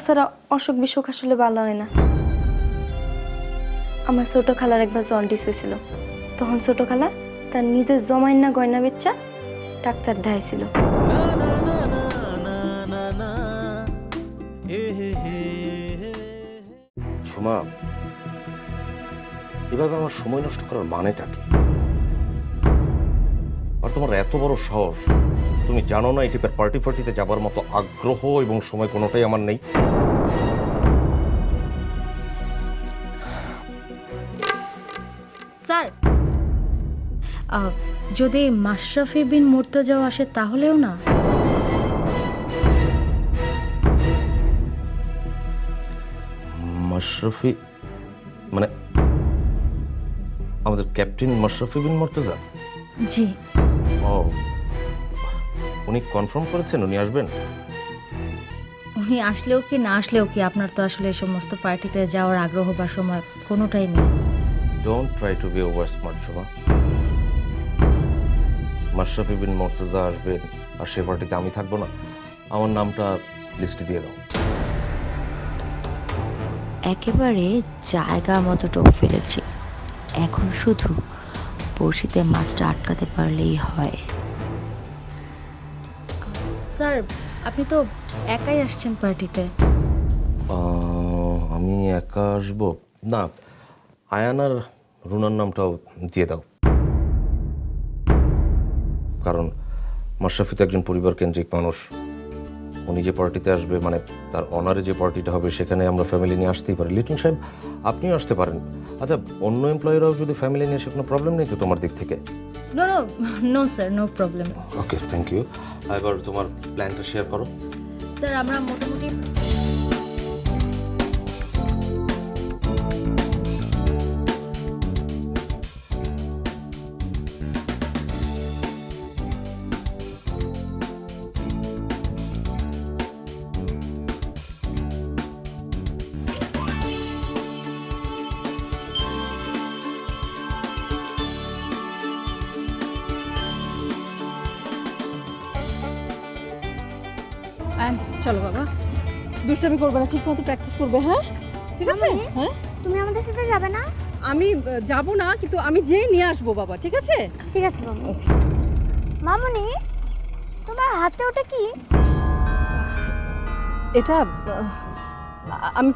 টাকা ছাড়া অসুখ বিসুখ আসলে ভালো হয় না। আমার ছোট খালার একবার জন্ডিস হয়েছিল। তখন ছোট খালা তার নিজের জমাইন না গয়না বেচ্চা ডাক্তার দেখাইছিল। সুমা, এভাবে আমার সময় নষ্ট করার মানেটা কি? আর তোমার এত বড় সাহস। তুমি জানো না এই টাইপের পার্টি ফার্টিতে যাবার মতো আগ্রহ এবং সময় কোনোটাই আমার নেই। স্যার যদি মাশরাফি বিন মুর্তজাও আসে তাহলেও না? মাশরাফি মানে আমাদের ক্যাপ্টেন মাশরাফি বিন মর্তজা? জি। ও উনি কনফার্ম করেছেন উনি আসবেন? উনি আসলেও কি না আসলেও কি আপনার তো আসলে এই সমস্ত পার্টিতে যাওয়ার আগ্রহ বা সময় কোনোটাই নেই। Don't try to be over smart Shobha Mashrafe bin Mortaza আসবেন আর সে পার্টিতে আমি থাকব না। আমার নামটা লিস্টে দিয়ে দাও। একেবারে জায়গা মতো টোপ ফেলেছি। এখন শুধু বড়শিতে মাছটা আটকাতে পারলেই হয়। স্যার আপনি তো একাই আসছেন পার্টিতে। আমি একা আসব? না আয়ানার রুনার নামটাও দিয়ে দাও। কারণ মাশরাফি তো একজন পরিবার কেন্দ্রিক মানুষ। উনি যে পার্টিতে আসবে মানে তার অনারে যে পার্টিটা হবে সেখানে আমরা ফ্যামিলি নিয়ে আসতেই পারি। লিটন সাহেব আপনিও আসতে পারেন। আচ্ছা অন্য এমপ্লয়িরাও যদি ফ্যামিলি নিয়ে কোনো প্রবলেম নেই তো তোমার দিক থেকে? No no no sir no problem okay thank you এবার তোমার প্ল্যানটা শেয়ার করো। স্যার আমরা মোটামুটি চলো বাবা। দুষ্টামি করবে না ঠিক মতো প্র্যাকটিস করবে হ্যাঁ? ঠিক আছে? হ্যাঁ? তুমি আমাদের সাথে যাবে না? আমি যাব না কিন্তু আমি যেই নিয়ে আসব বাবা ঠিক আছে? ঠিক আছে বাবু মামনি তোমার হাতে ওটা কি? এটা আমি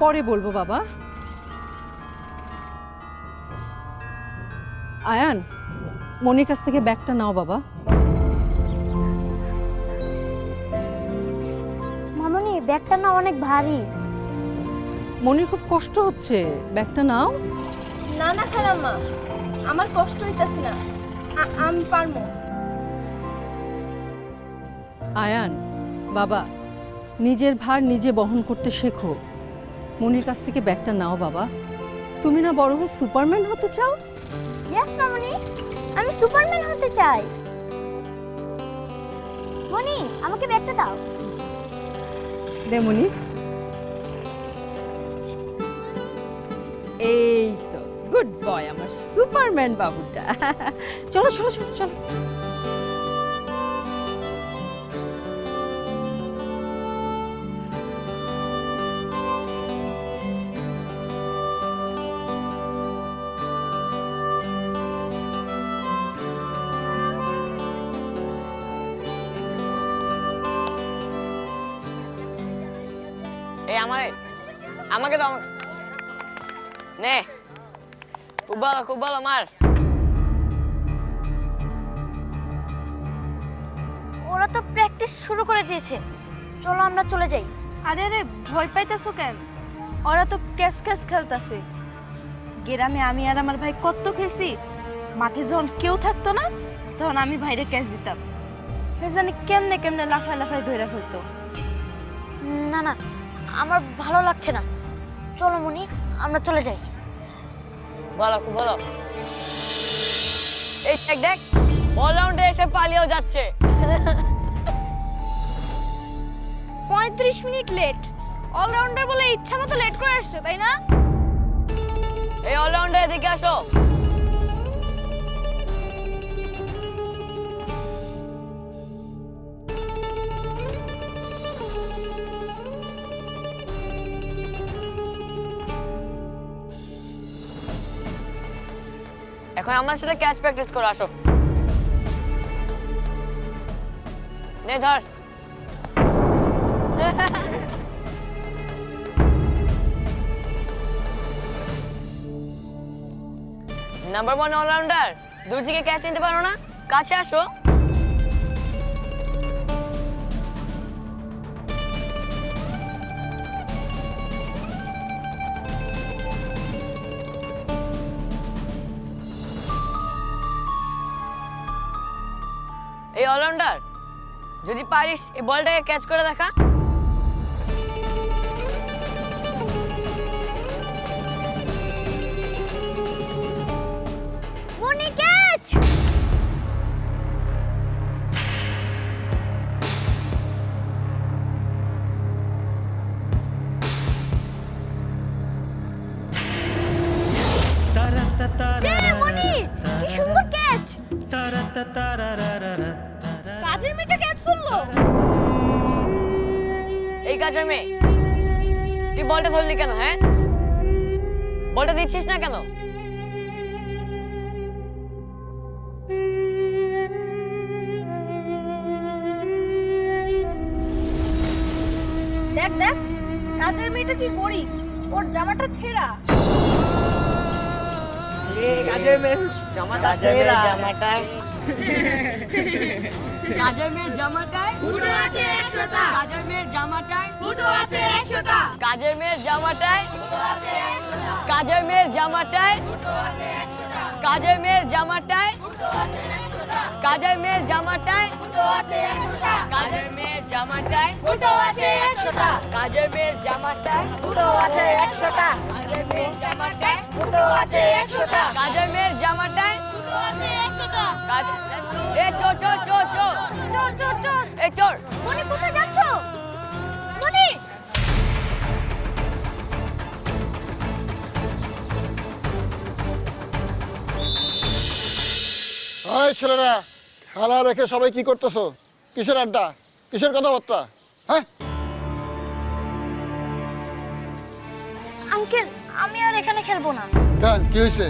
পরে বলব বাবা। আয়ান মনির কাছ থেকে ব্যাগটা নাও বাবা। ব্যাগটা না অনেক ভারী। মনির খুব কষ্ট হচ্ছে। ব্যাগটা নাও। না না খালাম্মা আমার কষ্ট হইতাছে না। আমি পারব আয়ান বাবা নিজের ভার নিজে বহন করতে শেখো। মনির কাছ থেকে ব্যাগটা নাও বাবা। তুমি না বড় হয়ে সুপারম্যান হতে চাও? ইয়েস মামনি আমি সুপারম্যান হতে চাই। মনি আমাকে ব্যাগটা দাও। দেমনি এই তো গুড বয় আমার সুপারম্যান বাবুটা। চলো চলো চলো চলো। এই আমার আমাকে দাও। নে। খুব ভালো খুব ভালো মার। ওরা তো প্র্যাকটিস শুরু করে দিয়েছে। চলো আমরা চলে যাই। আরে আরে ভয় পাইতেছো কেন? ওরা তো ক্যাস ক্যাস খেলতাছে। গ্রামে আমি আর আমার ভাই কত খেলছি। মাঠে যখন কেউ থাকতো না তখন আমি ভাইরে ক্যাচ দিতাম। জানি কেমনে কেমনে লাফায় লাফায় ধরে ফেলতো। না না আমার ভালো লাগছে না। চলো মনি আমরা চলে যাই। ভালো খুব ভালো এই দেখ দেখ অলরাউন্ডে এসে পালিয়েও যাচ্ছে। পঁয়ত্রিশ মিনিট লেট অলরাউন্ডার বলে ইচ্ছা মতো লেট করে আসছো তাই না? এই অলরাউন্ডে এদিকে আসো। এখন আমার সাথে ক্যাচ প্র্যাকটিস করে, আসো। নে, ধর। নাম্বার ওয়ান অলরাউন্ডার দূর থেকে ক্যাচ নিতে পারো না। কাছে আসো। যদি পারিস এই বলটাকে ক্যাচ করে দেখা। ধরলি কেন হ্যাঁ? বলটা দিচ্ছিস না কেন? দেখ দেখ কাজের মেয়েটা কি গরিব? ওর জামাটা ছেঁড়া। কাজের মেয়ের জামাটায় কাজের মেয়ের জামাটায় ফুটো আছে একশোটা কাজের মেয়ের জামাটায় ফুটো আছে একশোটা কাজের মেয়ের জামাটায় কাজের মেয়ের জামাটায় কাজের মেয়ের জামাটায় কাজের মেয়ের জামাটায় কাজের মেয়ের জামাটায় ফুটো আছে একশোটা কাজের মেয়ের জামাটায় ফুটো আছে একশোটা কাজের মেয়ের জামাটায় ফুটো আছে একশোটা কাজের মেয়ের জামাটায় একশোটা এ চোর চোর চোর চোর। চোর চোর চোর। এ চোর। মনি কোথায় যাচ্ছ? মনি ওই ছেলেরা খেলা রেখে সবাই কি করতেছো? কিসের আড্ডা? কিসের কথাবার্তা? হ্যাঁ? আঙ্কেল আমি আর এখানে খেলব না। কেন? কি হয়েছে?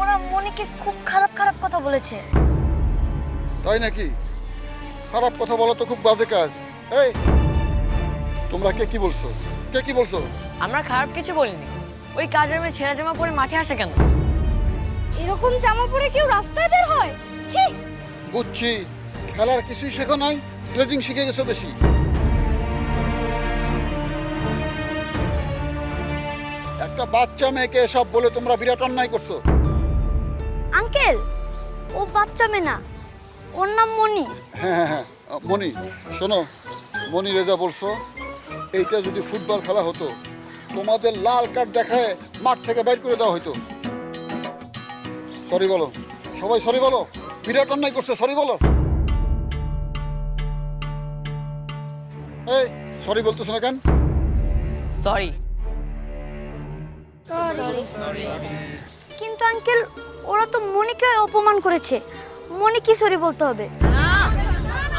ওরা মনিকে খুব খারাপ খারাপ কথা বলেছে। তাই নাকি? খারাপ কথা বলা তো খুব বাজে কাজ। এই তোমরা কে কি বলছো? কে কি বলছো? আমরা খারাপ কিছু বলিনি। ওই কাজের মেয়ে ছেঁড়া জামা পরে মাঠে আসে কেন? এরকম জামা পরে কেউ রাস্তায় বের হয়? ছি! বুঝছি। খেলার কিছুই শেখো নাই স্লেজিং শিখে গেছো বেশি। একটা বাচ্চা মেয়েকে এসব বলে তোমরা বিরাট অন্যায় করছ। আঙ্কেল ও বাচ্চা মেয়ে না ওর নাম মনি। হ্যাঁ হ্যাঁ হ্যাঁ মনি শোনো মনি রেজা বলছো? এইটা যদি ফুটবল খেলা হতো তোমাদের লাল কার্ড দেখায় মাঠ থেকে বাইর করে দেওয়া হতো সরি বলো সবাই সরি বলো বিরাট অন্যায় করছে সরি বলো। এই সরি বলতেছো না কেন? সরি। কিন্তু আঙ্কেল ওরা তো মনিকে অপমান করেছে। মনি কি সরি বলতে হবে। না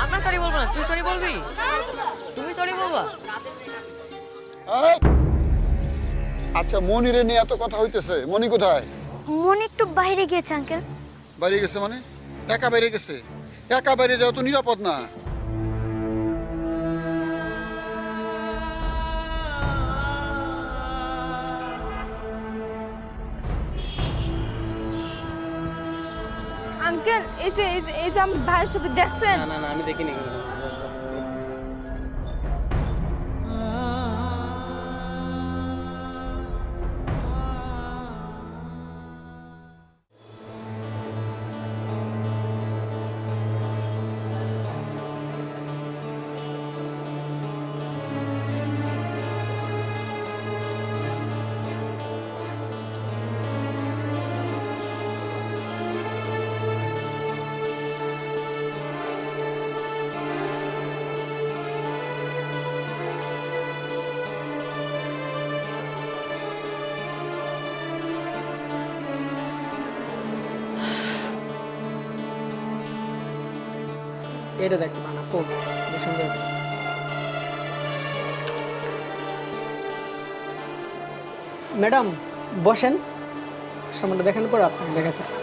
আমরা সরি বলব না। তুই সরি বলবি? তুমি সরি বলবা? আচ্ছা মনিরে নিয়ে এত কথা হইতেছে। মনি কোথায়? মনি একটু বাইরে গিয়েছে আঙ্কেল। বাইরে গেছে মানে? একা বাইরে গেছে? একা বাইরে যাওয়া তো নিরাপদ না। এই যে এই যে- আমি ভাইয়ের ছবি দেখছেন? না না আমি দেখিনি এটা দেখ বানা ফোন সুন্দর। ম্যাডাম বসেন। সামনে দেখানোর পর আপনাকে দেখাতেছি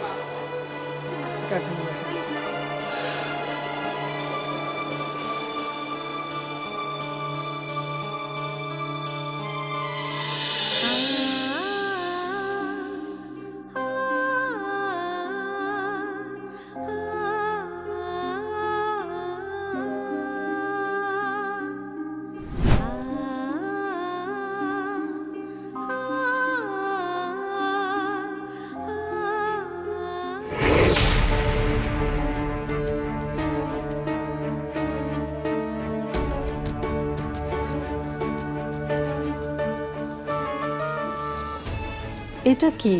এটা কি?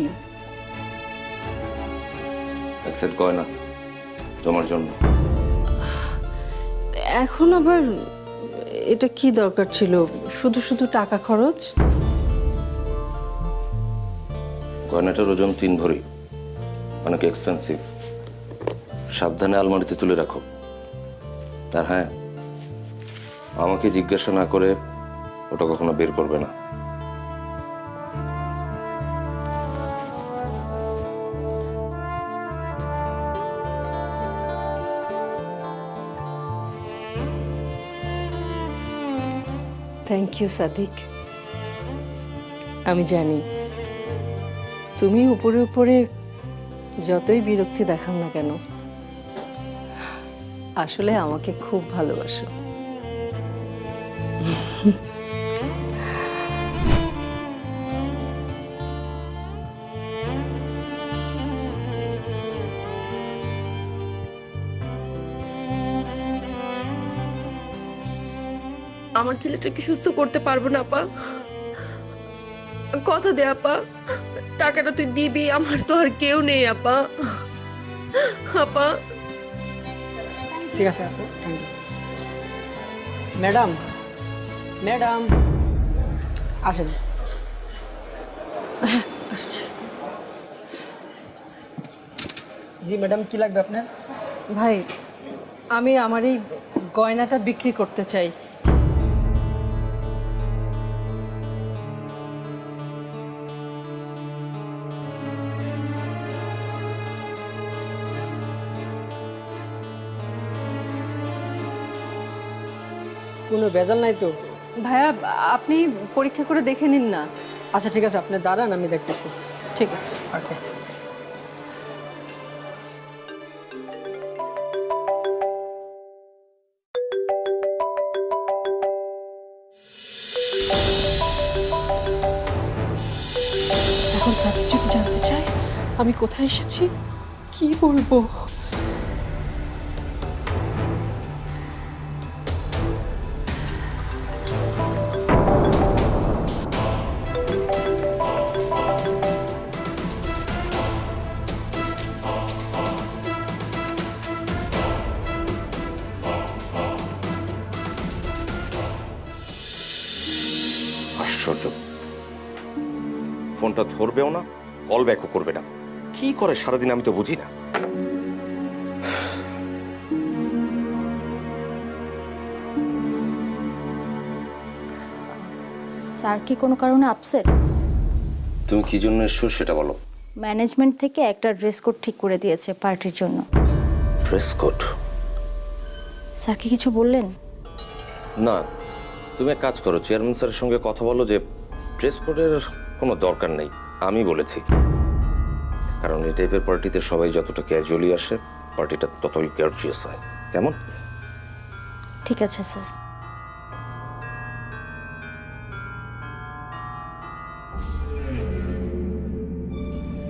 অ্যাকসেপ্ট গয়না তোমার জন্য। এখন আবার এটা কি দরকার ছিল? শুধু শুধু টাকা খরচ? গয়নাটার ওজন তিন ভরি। অনেক এক্সপেন্সিভ সাবধানে আলমারিতে তুলে রাখো। আর হ্যাঁ আমাকে জিজ্ঞাসা না করে ওটা কখনো বের করবে না। থ্যাংক ইউ সাদিক আমি জানি, তুমি উপরে উপরে যতই বিরক্তি দেখাও না কেন, আসলে আমাকে খুব ভালোবাসো। ছেলেটাকে সুস্থ করতে পারব না আপা। কথা দে আপা। টাকাটা তুই দিবি আমার তো আর কেউ নেই আপা। আপা। ঠিক আছে আপু থ্যাংক ইউ ম্যাডাম ম্যাডাম আসেন। জি ম্যাডাম কি লাগবে আপনার? ভাই আমি আমার এই গয়নাটা বিক্রি করতে চাই। কোনো ভেজাল নাই তো? ভাইয়া আপনি পরীক্ষা করে দেখে নিন না। আচ্ছা ঠিক আছে আপনি দাঁড়ান আমি দেখতেছি। ঠিক আছে। ওকে। এখন সাথী যদি জানতে চায় আমি কোথায় এসেছি কি বলব? ফোনটা ধরবেও না কল ব্যাকও করবে না। কি করে সারাদিন আমি তো বুঝি না। স্যার কি কোনো কারণে আপসেট তুমি কি জন্য এসছো সেটা বলো। ম্যানেজমেন্ট থেকে একটা ড্রেস কোড ঠিক করে দিয়েছে পার্টির জন্য। ড্রেস কোড স্যার কি কিছু বললেন? না তুমি এক কাজ করো চেয়ারম্যান স্যারের সঙ্গে কথা বলো যে ড্রেস কোডের কোনো দরকার নেই আমি বলেছি। কারণ এই টাইপের পার্টিতে সবাই যতটা ক্যাজুয়ালি আসে পার্টিটা ততই গার্জিয়াস হয়। কেমন? ঠিক আছে স্যার।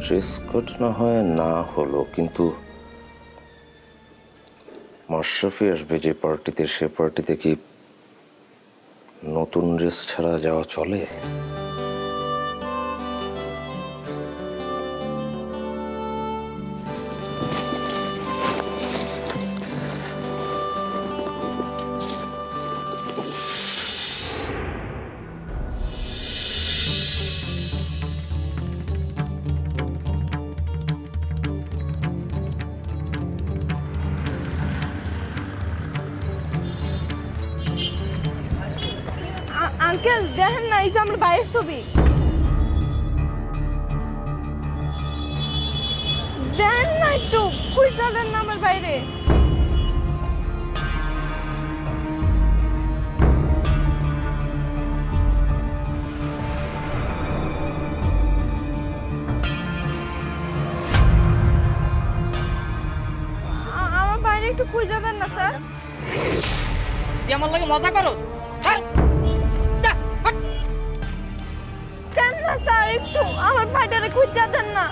ড্রেস কোড না হয় না হলো কিন্তু মাশরাফি আসবে যে পার্টিতে সে পার্টিতে কি নতুন ড্রেস ছাড়া যাওয়া চলে? একটু খুঁজা দেন না আমার বাইরে। আমার বাইরে একটু খুঁজা দেন না স্যার। তুই আমার লাগে মজা করস। দেন না স্যার? একটু আমার ভাইটারে খুঁজা দেন না।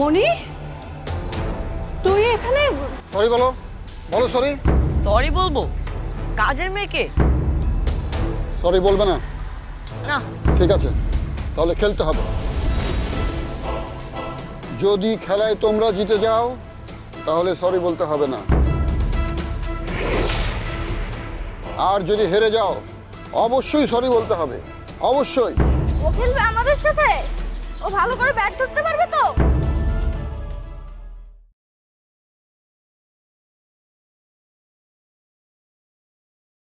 মনি তুই এখানে? সরি বলো বলো সরি। সরি বলব? কাজের মেয়েকে? সরি বলবে না? না। ঠিক আছে তাহলে খেলতে হবে। যদি খেলায় তোমরা জিতে যাও তাহলে সরি বলতে হবে না। আর যদি হেরে যাও অবশ্যই সরি বলতে হবে। অবশ্যই। ও খেলবে আমাদের সাথে? ও ভালো করে ব্যাট ধরতে পারবে তো?